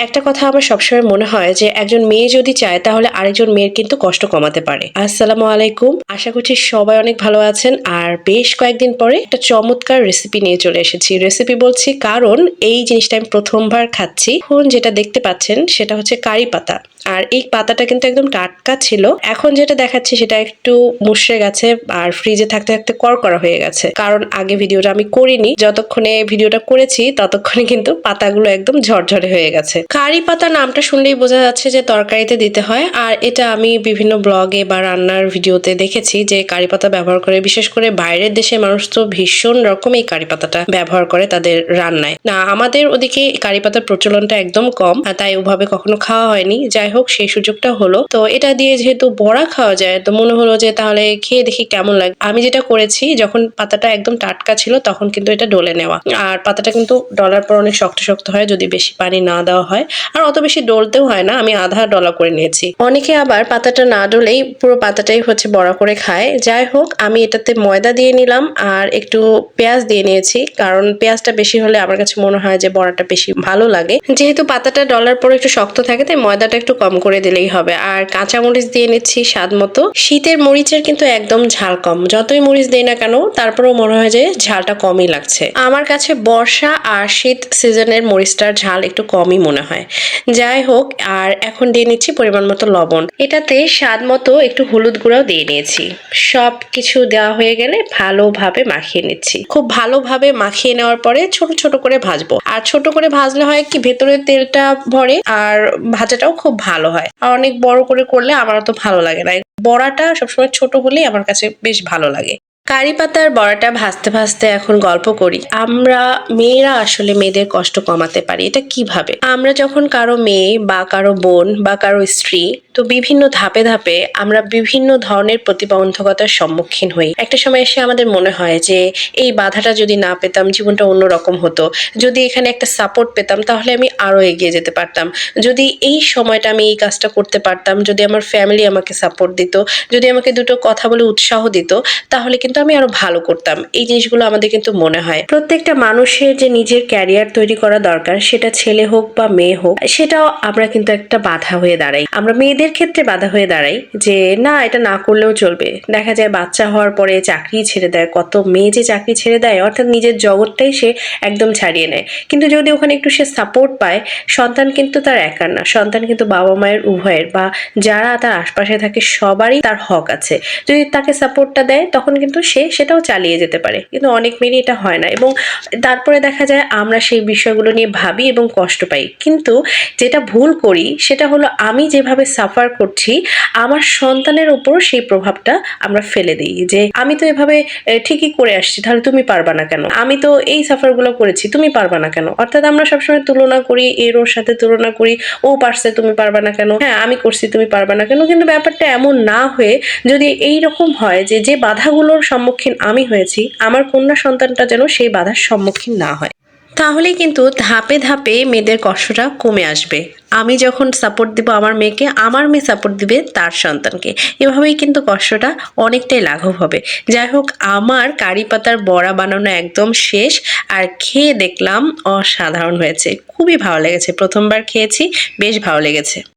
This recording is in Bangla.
একটা কথা আমার সবসময় মনে হয় যে, একজন মেয়ে যদি চায়, তাহলে আরেকজন মেয়ের কিন্তু কষ্ট কমাতে পারে। আসসালামু আলাইকুম। আশা করছি সবাই অনেক ভালো আছেন। আর বেশ কয়েকদিন পরে একটা চমৎকার রেসিপি নিয়ে চলে এসেছি। রেসিপি বলছি কারণ এই জিনিসটা আমি প্রথমবার খাচ্ছি। এখন যেটা দেখতে পাচ্ছেন, সেটা হচ্ছে কারি পাতা। আর এই পাতাটা কিন্তু একদম টাটকা ছিল। এখন যেটা দেখাচ্ছি, সেটা একটু মুশড়ে গেছে আর ফ্রিজে থাকতে থাকতে করকরা হয়ে গেছে। কারণ আগে ভিডিওটা আমি করিনি। যতক্ষণে ভিডিওটা করেছি, ততক্ষণে কিন্তু পাতাগুলো একদম ঝরঝরে হয়ে গেছে। কারি পাতা নামটা শুনলেই বোঝা যাচ্ছে যে তরকারিতে দিতে হয়। আর এটা আমি বিভিন্ন ব্লগে বা রান্নার ভিডিওতে দেখেছি যে কারি পাতা ব্যবহার করে, বিশেষ করে বাইরের দেশে মানুষ তো ভীষণ রকম এই কারি পাতাটা ব্যবহার করে তাদের রান্নায়। না, আমাদের ওদিকে কারি পাতার প্রচলনটা একদম কম তাই ওভাবে কখনো খাওয়া হয়নি। যাই হোক, সেই সুযোগটা হলো। তো এটা দিয়ে যেহেতু বড়া খাওয়া যায়, তো মনে হলো যে তাহলে খেয়ে দেখি কেমন লাগে। আমি যেটা করেছি, যখন পাতাটা একদম টাটকা ছিল, তখন কিন্তু এটা ডলে নেওয়া। আর পাতাটা কিন্তু ডলার পর অনেক শক্ত শক্ত হয়, যদি বেশি পানি না দেওয়া হয়। আর অত বেশি ডলতেও হয় না, আমি আধা ডলা করে নিয়েছি। অনেকে আবার পাতাটা না ডলেই পুরো পাতাটাই হচ্ছে বড়া করে খায়। যাই হোক, আমি এটাতে ময়দা দিয়ে নিলাম আর একটু পেঁয়াজ দিয়ে নিয়েছি, কারণ পেঁয়াজটা বেশি হলে আমার কাছে মনে হয় যে বড়াটা বেশি ভালো লাগে। যেহেতু পাতাটা ডলার পর একটু শক্ত থাকে, তাই ময়দাটা একটু কম করে দিলেই হবে। আর কাঁচা মরিচ দিয়ে নিচ্ছি স্বাদ মতো। শীতের মরিচের কিন্তু একদম ঝাল কম। যতই মরিচ দেই না কেন, তারপরেও মনে হয় যে ঝালটা কমই লাগছে। আমার কাছে বর্ষা আর শীত সিজনের মরিচটার ঝাল একটু কমই মনে হয়। যাই হোক, আর এখন দিয়ে নিচ্ছি পরিমাণ মতো লবণ। এটাতে স্বাদ মতো একটু হলুদ গুঁড়াও দিয়ে নিয়েছি। সব কিছু দেওয়া হয়ে গেলে ভালোভাবে মাখিয়ে নিচ্ছি। খুব ভালোভাবে মাখিয়ে নেওয়ার পরে ছোট ছোট করে ভাজবো। আর ছোট করে ভাজলে হয় কি, ভেতরে তেলটা ভরে আর ভাজাটাও খুব ভালো হয়। আর অনেক বড় করে করলে আমার তো ভালো লাগে না। বড়াটা সবসময় ছোট হলেই আমার কাছে বেশ ভালো লাগে। কারি পাতার বড়াটা ভাসতে ভাসতে এখন গল্প করি। আমরা মেয়েরা আসলে মেয়েদের কষ্ট কমাতে পারি, এটা কীভাবে? আমরা যখন কারও মেয়ে বা কারও বোন বা কারও স্ত্রী তো বিভিন্ন ধাপে ধাপে আমরা বিভিন্ন ধরনের প্রতিবন্ধকতার সম্মুখীন হই। একটা সময় এসে আমাদের মনে হয় যে, এই বাধাটা যদি না পেতাম, জীবনটা অন্যরকম হতো। যদি এখানে একটা সাপোর্ট পেতাম, তাহলে আমি আরও এগিয়ে যেতে পারতাম। যদি এই সময়টা আমি এই কাজটা করতে পারতাম, যদি আমার ফ্যামিলি আমাকে সাপোর্ট দিত, যদি আমাকে দুটো কথা বলে উৎসাহ দিত, তাহলে কিন্তু আমি আরও ভালো করতাম। এই জিনিসগুলো আমাদের কিন্তু মনে হয়। প্রত্যেকটা মানুষের যে নিজের ক্যারিয়ার তৈরি করা দরকার, সেটা ছেলে হোক বা মেয়ে হোক, সেটাও আমরা কিন্তু একটা বাধা হয়ে দাঁড়াই। আমরা মেয়েদের ক্ষেত্রে বাধা হয়ে দাঁড়াই যে, না, এটা না করলেও চলবে। দেখা যায় বাচ্চা হওয়ার পরে চাকরি ছেড়ে দেয়, কত মেয়ে যে চাকরি ছেড়ে দেয়, অর্থাৎ নিজের জগৎটাই সে একদম ছাড়িয়ে নেয়। কিন্তু যদি ওখানে একটু সে সাপোর্ট পায়, সন্তান কিন্তু তার একার না। সন্তান কিন্তু বাবা মায়ের উভয়ের বা যারা তার আশপাশে থাকে, সবারই তার হক আছে। যদি তাকে সাপোর্টটা দেয়, তখন কিন্তু সে সেটাও চালিয়ে যেতে পারে। কিন্তু অনেক মেয়েরই এটা হয় না এবং তারপরে দেখা যায় আমরা সেই বিষয়গুলো নিয়ে ভাবি এবং কষ্ট পাই। কিন্তু যেটা ভুল করি, সেটা হলো আমি যেভাবে সাফার করছি, আমার সন্তানের উপর সেই প্রভাবটা আমরা ফেলে দিই যে, আমি তো এভাবে ঠিকই করে আসছি, তাহলে তুমি পারবা না কেন? আমি তো এই সাফারগুলো করেছি, তুমি পারবা না কেন? অর্থাৎ আমরা সবসময় তুলনা করি, এর ওর সাথে তুলনা করি, ও পারছে, তুমি পারবা না কেন? হ্যাঁ আমি করছি, তুমি পারবা না কেন? কিন্তু ব্যাপারটা এমন না হয়ে যদি এই রকম হয় যে যে বাধাগুলোর সম্মুখীন আমি হয়েছি, আমার কন্যা সন্তানটা যেন সেই বাধার সম্মুখীন না হয়। তাহলেই কিন্তু ধাপে ধাপে মেয়েদের কষ্টটা কমে আসবে। আমি যখন সাপোর্ট দিব আমার মেয়েকে, আমার মেয়ে সাপোর্ট দিবে তার সন্তানকে। এভাবেই কিন্তু কষ্টটা অনেকটাই লাঘব হবে। যাই হোক, আমার কারি পাতার বড়া বানানো একদম শেষ আর খেয়ে দেখলাম অসাধারণ হয়েছে। খুবই ভালো লেগেছে। প্রথমবার খেয়েছি, বেশ ভালো লেগেছে।